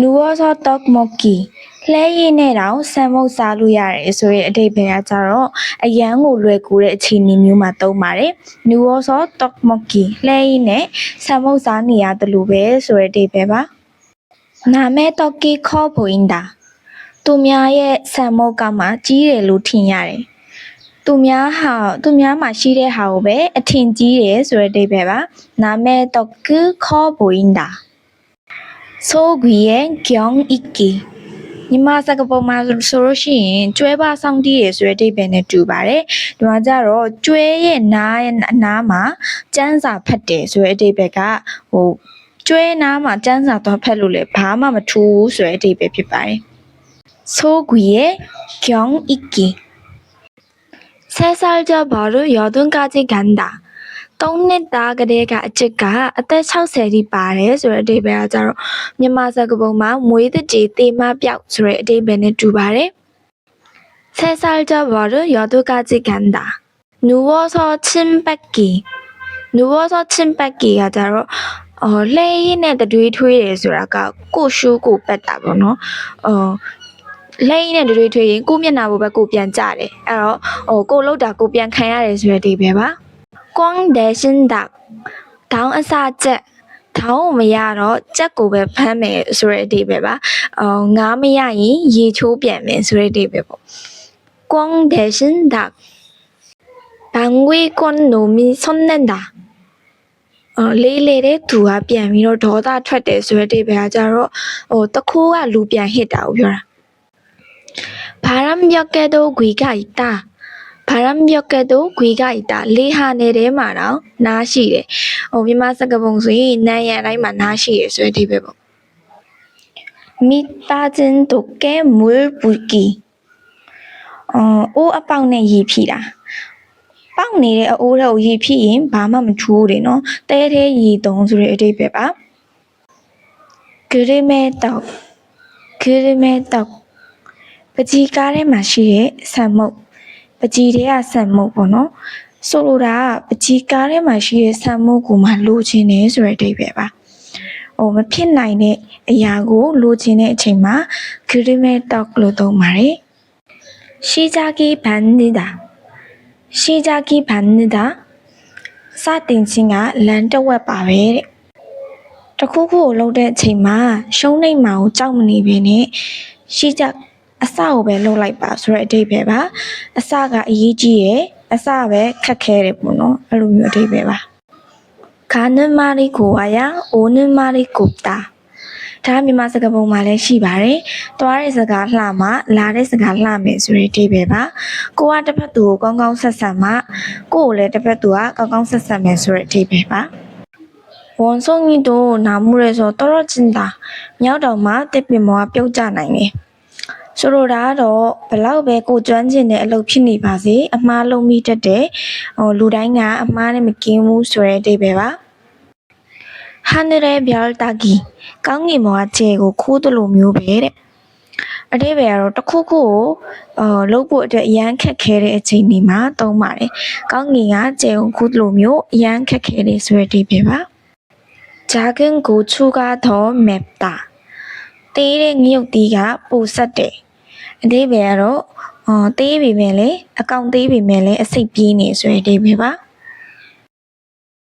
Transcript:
nuoso tteokbokki လှည်းရည်နဲ့တောင်ဆန်မုတ်စားလို့ရတယ်ဆိုတဲ့အဓိပ္ပာယ်ကကြတော့အရန်ကိုလွယ်ကူတဲ့အခြေအနေမျိုးမှာသုံးပါတယ်။ nuoso tteokbokki လှည်းရည်နဲ့ဆန်မုတ်စားနေရတယ်လို့ပဲဆိုတဲ့အဓိပ္ပာယ်ပါ။နာမည် tokki kho boinda သူများရဲ့ဆန်မုတ်ကမှကြီးတယ်လို့ထင်ရတယ်။သူများဟာသူများမှာရှိတဲ့ဟာကိုပဲအထင်ကြီးတယ်ဆိုတဲ့အဓိပ္ပာယ်ပါ။နာမည် tokki kho boinda 인다. 소 위에 경 있기 မြန်မာစကားပုံမှာဆိုလို့ရှိရင်ကျွဲပါဆောင်တီးရဆိုတဲ့အဓိပ္ပာယ်နဲ့တူပါတယ်။ဒီမှာကျတော့ကျွဲရဲ့နားရဲ့အနားမှာကျန်းစာဖတ်တယ်ဆိုတဲ့အဓိပ္ပာယ်ကဟိုကျွဲနားမှာကျန်းစာသွားဖတ်လို့လည်းဘာမှမထူးဘူးဆိုတဲ့အဓိပ္ပာယ်ဖြစ်ပါတယ်။ဆိုကွေရဲ့경있기 세살저 버릇 여든까지 간다. 3နှစ်သားကလေးကအချစ်ကအသက်60ထိပါတယ်ဆိုတဲ့အဓိပ္ပာယ်ကကြတော့မြန်မာစကားပုံမှာမွေးတဲ့ကြေတေမပြောက်ဆိုတဲ့အဓိပ္ပာယ်နဲ့တူပါတယ်။ဆယ်ဆာကြပါတော့ရတုကကြည့်ကန်တာ။နူဝောဆောချင်းပက်ကီနူဝောဆောချင်းပက်ကီကကြတော့အော်လဲရင်းနဲ့တတွေးထွေးတယ်ဆိုတာကကိုရှူးကိုပတ်တာပေါ့နော်။အော်လဲရင်းနဲ့တတွေးထွေးရင်ကိုမျက်နှာဘက်ကိုပြန်ကြတယ်။အဲ့တော့ဟိုကိုလောက်တာကိုပြန်ခံရတယ်ဆိုတဲ့အဓိပ္ပာယ်ပါ။ 光대신 닭တောင်းအစကြက်တောင်းကိုမရတော့ကြက်ကိုပဲဖမ်းမယ်ဆိုတဲ့အဓိပ္ပာယ်ပါ။အော်ငါမရရင်ရေချိုးပြန်မယ်ဆိုတဲ့အဓိပ္ပာယ်ပေါ့။光대신 닭 방위권 놈이 손낸다အော်လေးလေတဲ့သူကပြန်ပြီးတော့ဒေါသထွက်တယ်ဆိုတဲ့အဓိပ္ပာယ်ကကြတော့ဟိုတခိုးကလူပြန်ဟစ်တာကိုပြောတာ။바람벽에도 귀가 있다. ဗရမ်မြော့ကဲ့သို့ဂွေကဤတာလေဟာနယ်ထဲမှာတော့နားရှိတယ်။ဟိုမြန်မာစကားပုံဆိုရင်နန်းရံတိုင်းမှာနားရှိရယ်ဆိုတဲ့ဒီပဲပေါ့။မိသားချင်းတို့ကဲမွေးပူကီအော်အိုးအပေါက်နဲ့ရေဖြီတာ။ပေါက်နေတဲ့အအိုးတွေကိုရေဖြီရင်ဘာမှမချိုးတယ်နော်။တဲတဲရေတုံးဆိုတဲ့အတိတ်ပဲပါ။ဂရမဲတော့ဂရမဲတော့ပကြီကားထဲမှာရှိတဲ့ဆံမုတ် ပကြီးတဲကဆန်မှုပေါ့နော်ဆိုလိုတာကပကြီးကားထဲမှာရှိတဲ့ဆန်မှုကိုမှလိုချင်တယ်ဆိုတဲ့အဓိပ္ပာယ်ပါဟိုမဖြစ်နိုင်တဲ့အရာကိုလိုချင်တဲ့အချိန်မှာ critical talk လို့သုံးပါတယ်ရှိကြကီဘန်နေတာရှိကြကီဘန်နေတာစတင်ခြင်းကလမ်းတစ်ဝက်ပါပဲတဲ့တခုခုကိုလုပ်တဲ့အချိန်မှာရှုံးနိမ့်မာကိုကြောက်မနေဘဲနဲ့ရှိကြ အစကိုပဲလှုပ်လိုက်ပါဆိုတဲ့အဓိပ္ပာယ်ပါအစကအရေးကြီးတယ်အစပဲခက်ခဲတယ်ပေါ့နော်အဲ့လိုမျိုးအဓိပ္ပာယ်ပါကာနမာရီကိုဝါယာအိုနမာရီကိုတာဒါမြန်မာစကားပုံမှာလည်းရှိပါတယ်။သွားတဲ့စကားလှမှလာတဲ့စကားလှမယ်ဆိုတဲ့အဓိပ္ပာယ်ပါ။ကိုကတစ်ဖက်သူကိုကောင်းကောင်းဆက်ဆံမှကိုကိုလည်းတစ်ဖက်သူကကောင်းကောင်းဆက်ဆံမယ်ဆိုတဲ့အဓိပ္ပာယ်ပါ။ဝန်ဆောင်ကြီးတို့နာမှုရဲဆိုတော့တော်တော်ကျင်တာမြောက်တော်မှာတစ်ပင်မောကပြုတ်ကျနိုင်တယ်။ ဆိုလိုတာကတော့ဘလောက်ပဲကိုကျွမ်းကျင်တဲ့အလုပ်ဖြစ်နေပါစေအမှားလုံးမိတတ်တယ်ဟိုလူတိုင်းကအမှားနဲ့မကင်းဘူးဆိုတဲ့အဓိပ္ပာယ်ပါဟန်ရဲဘျာလ်တာဂီကောင်းငင်ဘွားချေကိုခိုးတလို့မျိုးပဲတဲ့အတိပ္ပယ်ကတော့တစ်ခုခုကိုအော်လုပ်ဖို့အတွက်အရန်ခက်ခဲတဲ့အချိန်ဒီမှာသုံးပါတယ်။ကောင်းငင်ကကျေုံခုလိုမျိုးအရန်ခက်ခဲတယ်ဆိုတဲ့အတိပ္ပယ်ပါ။ဂျာဂန်ကိုချူကားတော့မက်တာတေးတဲ့ငရုတ်တီးကပူဆက်တယ် အတိပ္ပယ်ကတော့အော်တေးပေမဲ့လေအကောင်သေးပေမဲ့လေအစိတ်ပြေးနေဆိုတဲ့အတိပ္ပယ်ပါ